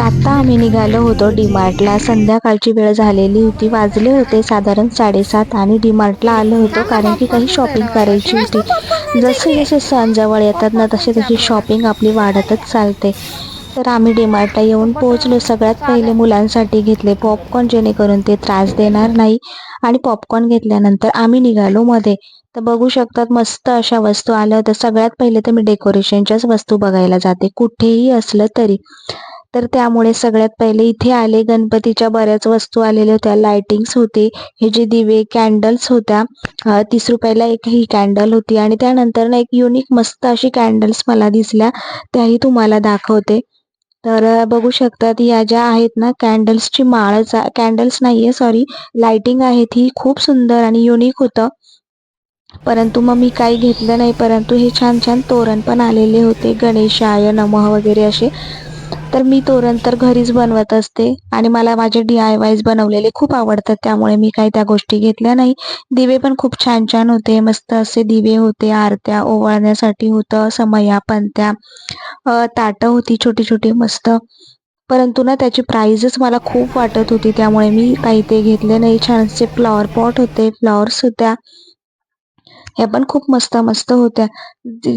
आत्ता आम्ही निघालो होतो डीमार्टला संध्याकाळची वेळ झालेली होती. वाजले होते साधारण साडेसात आणि डीमार्टला आलो होतो कारण की काही शॉपिंग करायची होती. जसे जसे सण जवळ येतात ना तसे तशी शॉपिंग आपली वाढतच चालते. तर आम्ही डीमार्टला येऊन पोहोचलो. सगळ्यात पहिले मुलांसाठी घेतले पॉपकॉर्न जेणेकरून ते त्रास देणार नाही. आणि पॉपकॉर्न घेतल्यानंतर आम्ही निघालो मध्ये. तर बघू शकतात मस्त अशा वस्तू आल्या होत्या. सगळ्यात पहिले तर मी डेकोरेशनच्याच वस्तू बघायला जाते. कुठेही असलं तरी. तर त्यामुळे सगळ्यात पहिले इथे आले गणपतीच्या बऱ्याच वस्तू आलेल्या होत्या. लाइटिंग्स होती हे जे दिवे कॅन्डल्स होत्या तीस रुपयाला एक ही कॅन्डल होती. आणि त्यानंतर ना एक युनिक मस्त अशी कॅन्डल्स मला दिसल्या त्याही तुम्हाला दाखवते. तर बघू शकतात या ज्या आहेत ना कॅन्डल्सची माळच कॅन्डल्स नाहीये सॉरी लाइटिंग आहेत ही खूप सुंदर आणि युनिक होतं. परंतु मग मी काही घेतलं नाही परंतु हे छान छान तोरण पण आलेले होते. गणेशाय नमः वगैरे असे. तर मी तोरण तर घरीच बनवत असते आणि मला माझे डी आय वायज बनवलेले खूप आवडतात त्यामुळे मी काही त्या गोष्टी घेतल्या नाही. दिवे पण खूप छान छान होते मस्त असे दिवे होते आरत्या ओवाळण्यासाठी होतं समया पंत्या ताटं होती छोटी छोटी मस्त. परंतु ना त्याची प्राईजच मला खूप वाटत होती त्यामुळे मी काही ते घेतले नाही. छानसे फ्लॉवर पॉट होते फ्लॉवर्स होत्या. ह्या पण खूप मस्त मस्त होत्या.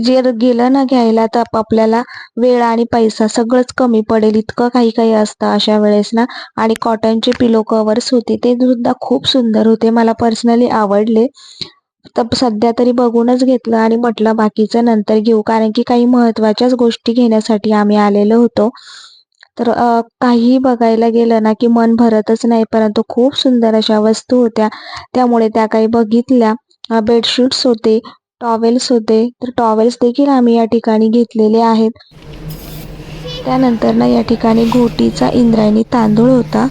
जे गेलं ना घ्यायला तर आपल्याला वेळ आणि पैसा सगळंच कमी पडेल इतकं काही काही असतं अशा वेळेस ना. आणि कॉटनचे पिलो कवर्स होते ते सुद्धा खूप सुंदर होते मला पर्सनली आवडले. तर सध्या तरी बघूनच घेतलं आणि म्हटलं बाकीचं नंतर घेऊ कारण की काही महत्त्वाच्याच गोष्टी घेण्यासाठी आम्ही आलेलो होतो. तर काही काहीही बघायला गेलं ना की मन भरतच नाही परंतु खूप सुंदर अशा वस्तू होत्या. त्यामुळे त्या काही बघितल्या. बेडशीट्स होते टॉवेल्स होते. तर टॉवेल्स देखील आम्ही या ठिकाणी घेतलेले आहेत. त्यानंतर ना या ठिकाणी घोटीचा इंद्रायणी तांदूळ होता.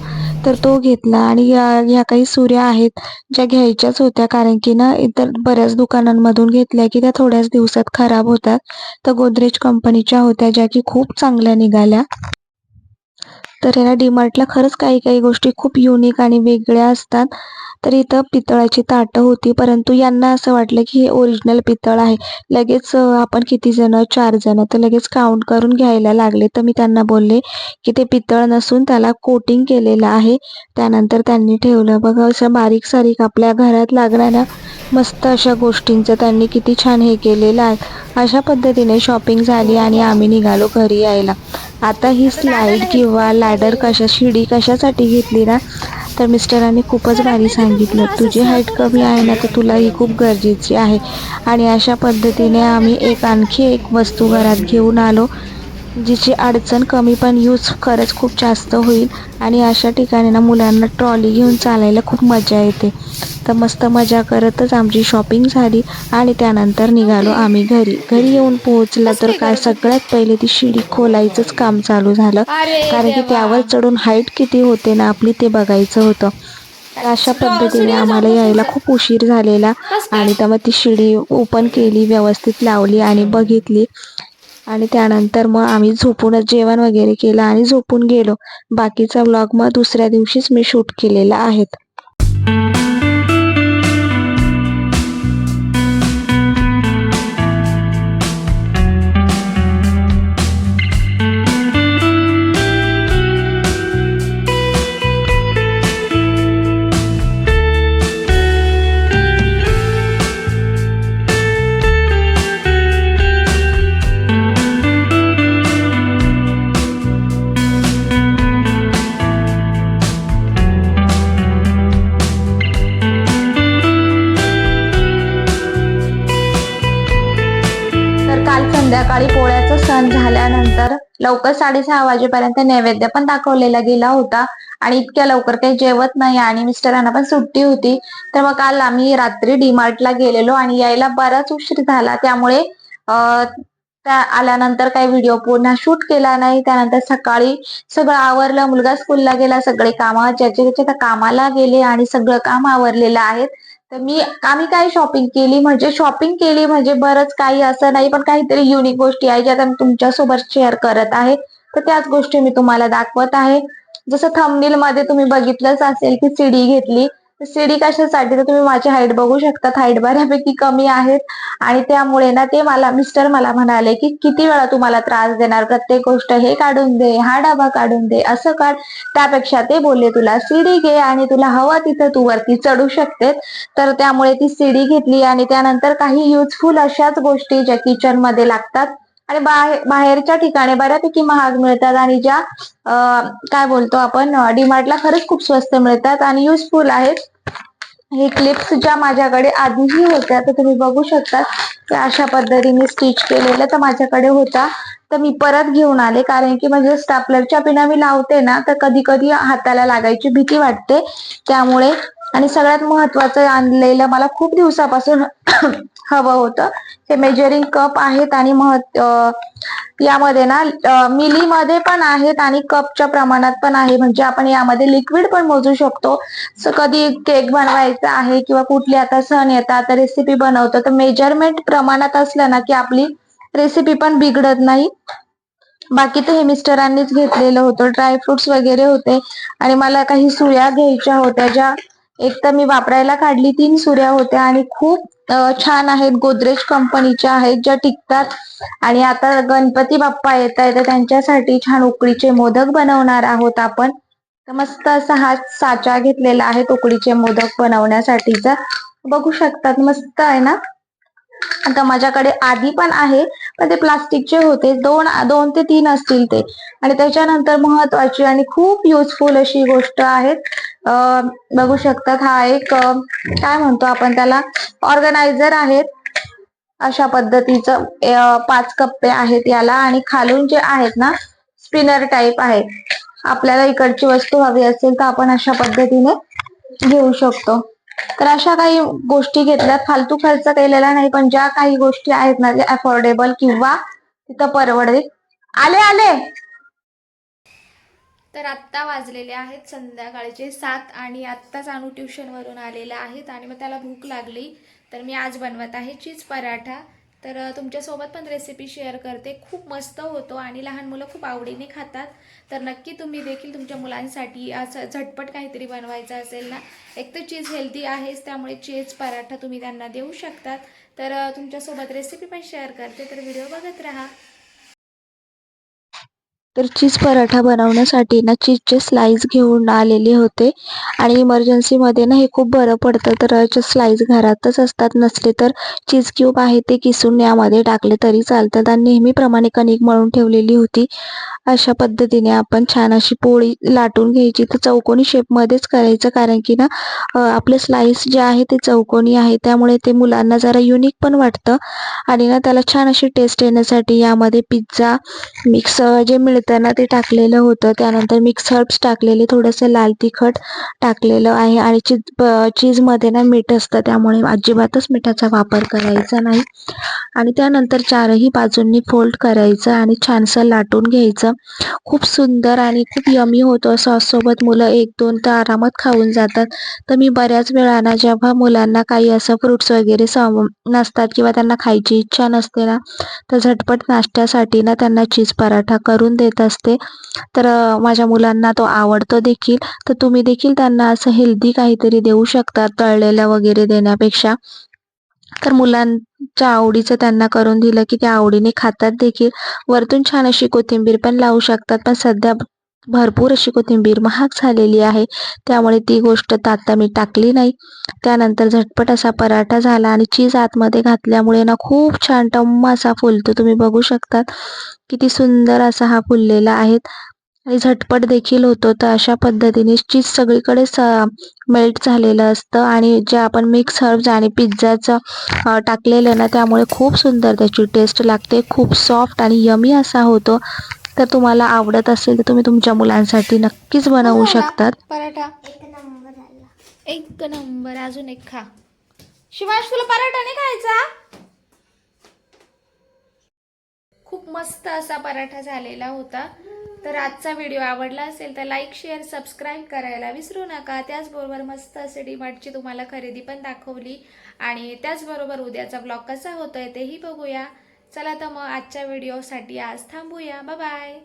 तर तो घेतला आणि या ह्या काही सुऱ्या आहेत ज्या घ्यायच्याच होत्या. कारण की ना इतर बऱ्याच दुकानांमधून घेतल्या की त्या थोड्याच दिवसात खराब होतात. तर गोदरेज कंपनीच्या होत्या ज्या की खूप चांगल्या निघाल्या. तर याला डीमार्टला खरंच काही काही गोष्टी खूप युनिक आणि वेगळ्या असतात. तर इथं पितळाची ताटं होती परंतु यांना असं वाटलं की हे ओरिजिनल पितळ आहे. लगेच आपण किती जण? चार जण. तर लगेच काउंट करून घ्यायला लागले. तर मी त्यांना बोलले की ते पितळ नसून त्याला कोटिंग केलेलं आहे. त्यानंतर त्यांनी ठेवलं. बघा असं बारीक सारीक आपल्या घरात लागणाऱ्या मस्त अशा गोष्टींचं त्यांनी किती छान हे केलेलं आहे. अशा पद्धतीने शॉपिंग झाली आणि आम्ही निघालो घरी यायला. आता ही स्लाईड किंवा लॅडर कशा शिडी कशासाठी घेतली ना तर मिस्टरांनी खूपच भारी सांगितलं. तुझी हाईट कमी आहे ना तर तुला ही खूप गरजेची आहे. आणि अशा पद्धतीने आम्ही एक आणखी एक वस्तू घरात घेऊन आलो. जिची अडचण कमी पण यूज खरंच खूप जास्त होईल. आणि अशा ठिकाणी ना मुलांना ट्रॉली घेऊन चालायला खूप मजा येते. तर मस्त मजा करतच आमची शॉपिंग झाली आणि त्यानंतर निघालो आम्ही घरी. घरी येऊन पोहोचला तर काय सगळ्यात पहिले ती शिडी खोलायचंच काम चालू झालं. कारण की त्यावर चढून हाईट किती होते ना आपली ते बघायचं होतं. तर अशा पद्धतीने आम्हाला यायला खूप उशीर झालेला आणि तर मग ती शिडी ओपन केली व्यवस्थित लावली आणि बघितली. आणि त्यानंतर मग आम्ही झोपूनच जेवण वगैरे केलं आणि झोपून गेलो. बाकीचा व्लॉग मग दुसऱ्या दिवशीच मी शूट केलेला आहेत तर काल संध्याकाळी पोळ्याचा सण झाल्यानंतर लवकर साडेसहा वाजेपर्यंत नैवेद्य पण दाखवलेला गेला होता. आणि इतक्या लवकर काही जेवत नाही आणि मिस्टरांना पण सुट्टी होती. तर मग काल आम्ही रात्री डीमार्टला गेलेलो आणि यायला बराच उशीर झाला. त्यामुळे त्या आल्यानंतर काही व्हिडिओ पुन्हा शूट केला नाही. त्यानंतर सकाळी सगळं आवरलं. मुलगा स्कूलला गेला. सगळे कामं ज्याचे त्याच्या कामाला गेले आणि सगळं काम आवरलेलं आहे तर मी आम्ही काय शॉपिंग केली म्हणजे शॉपिंग केली म्हणजे बरंच काही असं नाही पण काहीतरी युनिक गोष्टी आहे ज्या मी तुमच्यासोबत शेअर करत आहे. तर त्याच गोष्टी मी तुम्हाला दाखवत आहे. जसं थंबनेल मध्ये तुम्ही बघितलंच असेल की सीडी घेतली. सीडी कशासाठी? तर तुम्ही माझी हाईट बघू शकतात. हाईट बऱ्यापैकी कमी आहेत. आणि त्यामुळे ना ते मला मिस्टर मला म्हणाले की किती वेळा तुम्हाला त्रास देणार? प्रत्येक गोष्ट हे काढून दे हा डबा काढून दे असं काढ. त्यापेक्षा ते बोलले तुला सीडी घे आणि तुला हवं तिथं तू वरती चढू शकते तर त्यामुळे ती सीडी घेतली आणि त्यानंतर काही युजफुल अशाच गोष्टी ज्या किचनमध्ये लागतात. आणि बाहेर बाहेरच्या ठिकाणी बऱ्यापैकी महाग मिळतात आणि ज्या काय बोलतो आपण डीमार्टला खरंच खूप स्वस्त मिळतात आणि युजफुल आहेत. हे क्लिप्स ज्या माझ्याकडे आधीही होत्या तर तुम्ही बघू शकता की अशा पद्धतीने स्टिच केलेलं तर माझ्याकडे होता तर मी परत घेऊन आले कारण की म्हणजे स्टापलरच्या पिना मी लावते ना तर कधी कधी हाताला लागायची भीती वाटते. त्यामुळे आणि सगळ्यात महत्वाचं आणलेलं मला खूप दिवसापासून हवं होतं. हे मेजरिंग कप आहेत आणि महत् यामध्ये ना मिली मध्ये पण आहेत आणि कपच्या प्रमाणात पण आहे. म्हणजे आपण यामध्ये लिक्विड पण मोजू शकतो. सो कधी केक बनवायचा आहे किंवा कुठली आता सण येतात रेसिपी बनवतो तर मेजरमेंट प्रमाणात असलं ना की आपली रेसिपी पण बिघडत नाही. बाकी तर हे मिस्टरांनीच घेतलेलं होतं. ड्रायफ्रुट्स वगैरे होते. आणि मला काही सुया घ्यायच्या होत्या ज्या एक तर मी वापरायला काढली तीन सुऱ्या होत्या आणि खूप छान आहेत. गोदरेज कंपनीच्या आहेत ज्या टिकतात. आणि आता गणपती बाप्पा येत आहे तर त्यांच्यासाठी छान उकडीचे मोदक बनवणार आहोत आपण. तर मस्त असा हा साचा घेतलेला आहे उकडीचे मोदक बनवण्यासाठीचा. बघू शकतात मस्त आहे ना? आता माझ्याकडे आधी पण आहे पण ते प्लास्टिकचे होते. दोन दोन ते तीन असतील ते. आणि त्याच्यानंतर महत्वाची आणि खूप युजफुल अशी गोष्ट आहे बघू शकतात हा एक काय म्हणतो आपण त्याला? ऑर्गनायझर आहेत. अशा पद्धतीचं पाच कप्पे आहेत याला. आणि खालून जे आहेत ना स्पिनर टाईप आहे आपल्याला इकडची वस्तू हवी असेल तर आपण अशा पद्धतीने घेऊ शकतो. तर अशा काही गोष्टी घेतल्यात. फालतू खर्च केलेला नाही पण ज्या काही गोष्टी आहेत ना ज्या अफोर्डेबल किंवा तिथं परवडेल आले आले! तर आत्ता वाजलेले आहेत संध्याकाळचे सात आणि आत्ताच अनु ट्युशनवरून आलेला आहेत आणि मग त्याला भूक लागली. तर मी आज बनवत आहे चीज पराठा. तर तुमच्यासोबत पण रेसिपी शेअर करते. खूप मस्त होतो आणि लहान मुलं खूप आवडीने खातात. तर नक्की तुम्ही देखील तुमच्या मुलांसाठी असं झटपट काहीतरी बनवायचं असेल ना एक तर चीज हेल्दी आहेच त्यामुळे चीज पराठा तुम्ही त्यांना देऊ शकतात. तर तुमच्यासोबत रेसिपी पण शेअर करते. तर व्हिडिओ बघत राहा. तर चीज पराठा बनवण्यासाठी ना चीजचे स्लाईस घेऊन आलेले होते. आणि इमर्जन्सीमध्ये ना हे खूप बरं पडतं. तर स्लाईस घरातच असतात. नसले तर चीज क्यूब आहे ते किसून यामध्ये टाकले तरी चालतात आणि नेहमीप्रमाणे कणिक मळून ठेवलेली होती. अशा पद्धतीने आपण छान अशी पोळी लाटून घ्यायची. तर चौकोनी शेपमध्येच करायचं. कारण की ना आपले स्लाईस जे आहे ते चौकोनी आहे. त्यामुळे ते मुलांना जरा युनिक पण वाटतं. आणि ना त्याला छान अशी टेस्ट येण्यासाठी यामध्ये पिझ्झा मिक्स जे मिळतं करताना ते टाकलेलं होतं. त्यानंतर मिक्स हर्ब्स टाकलेले थोडंसं लाल तिखट टाकलेलं आहे आणि चीज चीजमध्ये ना मीठ असतं. त्यामुळे अजिबातच मिठाचा वापर करायचा नाही. आणि त्यानंतर चारही बाजूंनी फोल्ड करायचं आणि छानसं लाटून घ्यायचं. खूप सुंदर आणि खूप यमी होतं. सॉससोबत मुलं एक दोन तर आरामात खाऊन जातात. तर मी बऱ्याच वेळाना जेव्हा मुलांना काही असं फ्रुट्स वगैरे नसतात किंवा त्यांना खायची इच्छा नसते ना तर झटपट नाश्त्यासाठी ना त्यांना चीज पराठा करून देते. असते. तर माझ्या मुलांना तो आवडतो देखील. तर तुम्ही देखील त्यांना असं हेल्दी काहीतरी देऊ शकता तळलेल्या वगैरे देण्यापेक्षा. तर मुलांच्या आवडीचं त्यांना करून दिलं की ते आवडीने खातात देखील. वरतून छान अशी कोथिंबीर पण लावू शकतात. पण सध्या भरपूर अशी कोथिंबीर महाग झालेली आहे. त्यामुळे ती गोष्ट तर आता मी टाकली नाही. त्यानंतर झटपट असा पराठा झाला आणि चीज आतमध्ये घातल्यामुळे ना खूप छान टम्म असा फुलतो. तुम्ही बघू शकतात किती सुंदर असा हा फुललेला आहे. आणि झटपट देखील होतो. तर अशा पद्धतीने चीज सगळीकडे मेल्ट झालेलं असतं. आणि जे आपण मिक्स हर्ब्स आणि पिझ्झाचं टाकलेलं ना त्यामुळे खूप सुंदर त्याची टेस्ट लागते. खूप सॉफ्ट आणि यमी असा होतो. तर तुम्हाला आवडत असेल तर तुम्ही तुमच्या मुलांसाठी नक्कीच बनवू शकतात. पराठा. एक नंबर झाला एक नंबर अजून एक खा. शिवांश तुला पराठा नाही खायचा? खूप मस्त असा पराठा झालेला होता. तर आजचा व्हिडिओ आवडला असेल तर लाईक शेअर सबस्क्राईब करायला विसरू नका. त्याचबरोबर मस्त असे डीमार्टची तुम्हाला खरेदी पण दाखवली. आणि त्याचबरोबर उद्याचा ब्लॉग कसा होतोय तेही बघूया. चला तर मग आजच्या व्हिडिओसाठी आज थांबूया. बाय